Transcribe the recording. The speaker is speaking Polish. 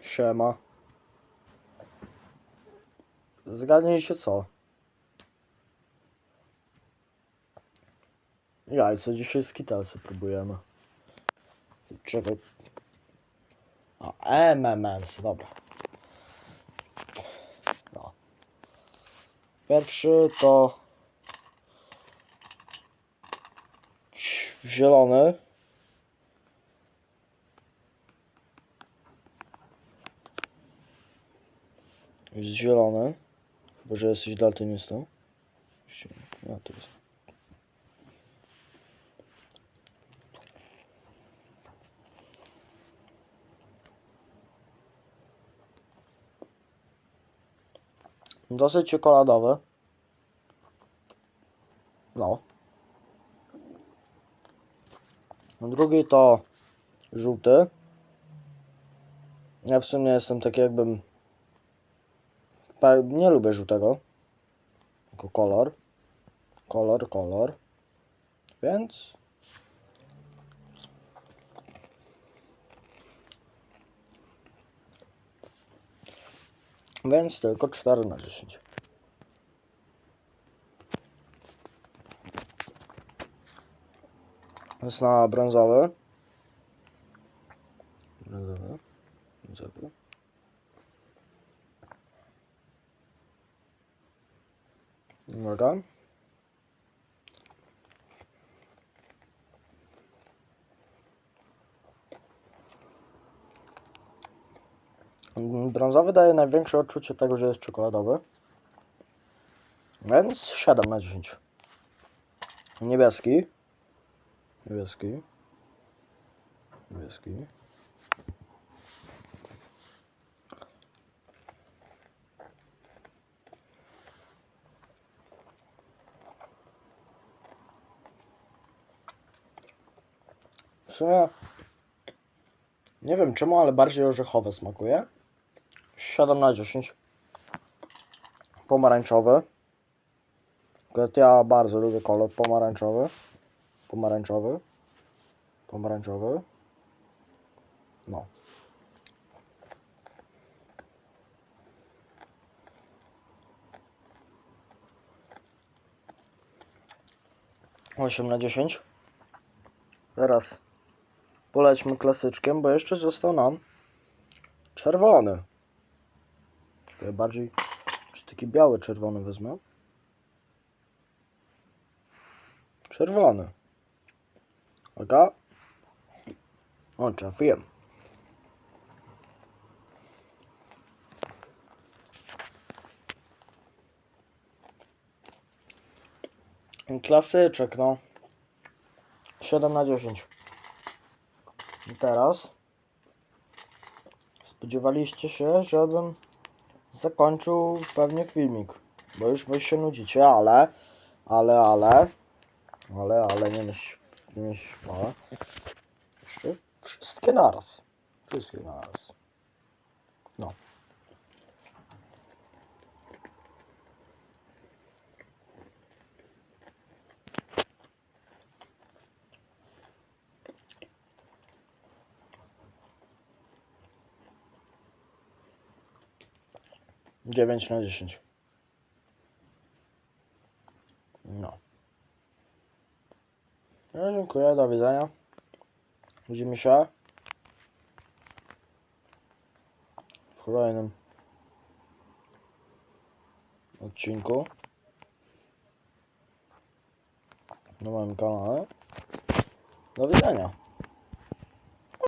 Siema. Zgadnijcie co? Jajco, dzisiaj skitelsy próbujemy. Czekaj. A, MMS, dobra. No. Pierwszy to zielony. Jest zielony. Chyba, że jesteś daltonistą. Ja to jest. Dosyć czekoladowy. No. Drugi to żółty. Ja w sumie jestem taki jakbym Nie lubię żółtego. Jako kolor. Kolor, kolor. Więc. Więc tylko 4 na 10. Jest na brązowy. Brązowy. Brązowy. Uwaga. Mm, Brązowy daje największe odczucie tego, że jest czekoladowy. Więc 7 na 10. Niebieski. Niebieski. Niebieski. Nie wiem czemu, ale bardziej orzechowe smakuje. 7 na 10. Pomarańczowy. Ja bardzo lubię kolor pomarańczowy. Pomarańczowy. Pomarańczowy. No. Osiem na dziesięć. Teraz polećmy klasyczkiem, bo jeszcze został nam czerwony. Czekaj, bardziej, czy taki biały czerwony wezmę? Czerwony. Uwaga. O, trafiłem. Klasyczek, no. 7 na 10. Teraz spodziewaliście się, żebym zakończył pewnie filmik, bo już wy się nudzicie, ale, ale, ale, ale, ale nie myśl, nie myśl, ale jeszcze wszystkie naraz, wszystkie naraz. No. Dziewięć na dziesięć. No. No, dziękuję, do widzenia. Widzimy się w kolejnym odcinku na moim kanale. Do widzenia.